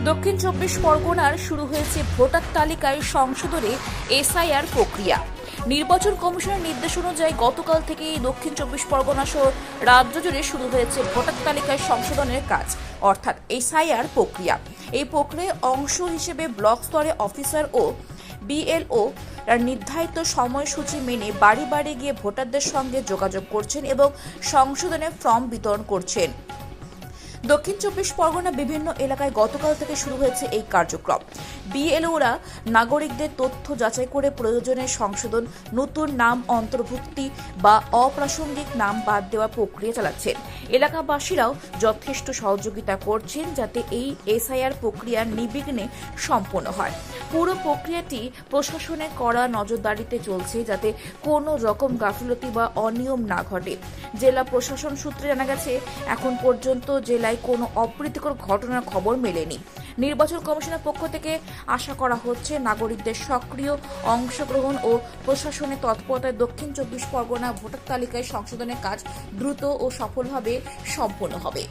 দক্ষিণ চব্বিশ পরগনার শুরু হয়েছে ভোটার তালিকায় সংশোধনে, এসআইআর প্রক্রিয়া। নির্বাচন কমিশনের নির্দেশ অনুযায়ী গতকাল থেকেই দক্ষিণ চব্বিশ পরগনা সহ রাজ্য জুড়ে শুরু হয়েছে ভোটার তালিকায় সংশোধনের কাজ, অর্থাৎ এসআইআর প্রক্রিয়া। এই প্রক্রিয়ার অংশ হিসেবে ব্লক স্তরে অফিসার ও বিএলও নির্ধারিত সময়সূচি মেনে বাড়ি বাড়ি গিয়ে ভোটারদের সঙ্গে যোগাযোগ করছেন এবং সংশোধনের ফর্ম বিতরণ করছেন। দক্ষিণ চব্বিশ পরগনা বিভিন্ন এলাকায় গতকাল থেকে শুরু হয়েছে এই কার্যক্রম। বিএলওরা নাগরিকদের তথ্য যাচাই করে প্রয়োজনে সংশোধন, নতুন নাম অন্তর্ভুক্তি বা অপ্রাসঙ্গিক নাম বাদ দেওয়া প্রক্রিয়া চালাচ্ছেন এলাকাবাসীরাও যথেষ্ট সহযোগিতা করছেন যাতে এই এসআইআর প্রক্রিয়া নিবিঘ্নে সম্পন্ন হয়। পুরো প্রক্রিয়াটি প্রশাসনের কড়া নজরদারিতে চলছে যাতে কোনো রকম গাফিলতি বা অনিয়ম না ঘটে। জেলা প্রশাসন সূত্রে জানা গেছে, এখন পর্যন্ত জেলায় কোনো অপ্রীতিকর ঘটনার খবর মেলেনি। নির্বাচন কমিশনের পক্ষ থেকে আশা করা হচ্ছে নাগরিকদের সক্রিয় অংশগ্রহণ ও প্রশাসনের তৎপরতায় দক্ষিণ চব্বিশ পরগনা ভোটার তালিকায় সংশোধনের কাজ দ্রুত ও সফলভাবে সম্পন্ন হবে।